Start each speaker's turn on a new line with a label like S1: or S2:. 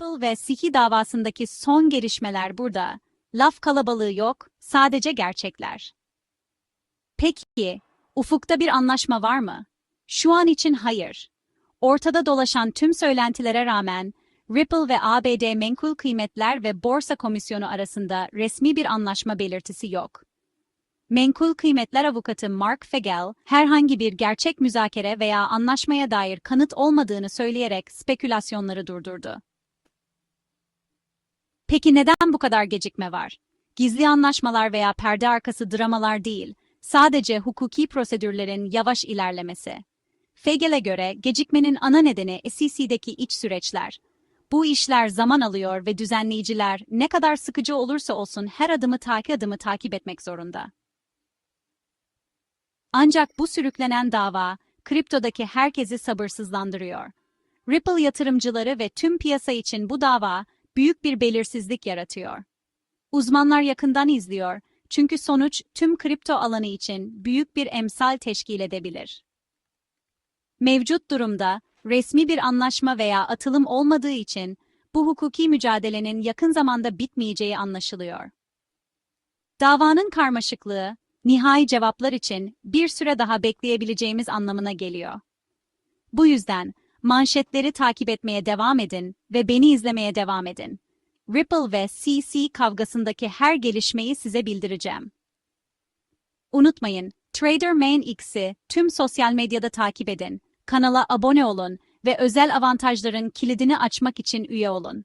S1: Ripple ve Siki davasındaki son gelişmeler burada. Laf kalabalığı yok, sadece gerçekler. Peki, ufukta bir anlaşma var mı? Şu an için hayır. Ortada dolaşan tüm söylentilere rağmen Ripple ve ABD Menkul Kıymetler ve Borsa Komisyonu arasında resmi bir anlaşma belirtisi yok. Menkul Kıymetler avukatı Mark Fegel, herhangi bir gerçek müzakere veya anlaşmaya dair kanıt olmadığını söyleyerek spekülasyonları durdurdu. Peki neden bu kadar gecikme var? Gizli anlaşmalar veya perde arkası dramalar değil, sadece hukuki prosedürlerin yavaş ilerlemesi. Fegel'e göre gecikmenin ana nedeni SEC'deki iç süreçler. Bu işler zaman alıyor ve düzenleyiciler ne kadar sıkıcı olursa olsun her adımı takip adımı takip etmek zorunda. Ancak bu sürüklenen dava, kriptodaki herkesi sabırsızlandırıyor. Ripple yatırımcıları ve tüm piyasa için bu dava, büyük bir belirsizlik yaratıyor. Uzmanlar yakından izliyor, çünkü sonuç tüm kripto alanı için büyük bir emsal teşkil edebilir. Mevcut durumda, resmi bir anlaşma veya atılım olmadığı için, bu hukuki mücadelenin yakın zamanda bitmeyeceği anlaşılıyor. Davanın karmaşıklığı, nihai cevaplar için bir süre daha bekleyebileceğimiz anlamına geliyor. Bu yüzden manşetleri takip etmeye devam edin ve beni izlemeye devam edin. Ripple ve CC kavgasındaki her gelişmeyi size bildireceğim. Unutmayın, Trader Main X'i tüm sosyal medyada takip edin, kanala abone olun ve özel avantajların kilidini açmak için üye olun.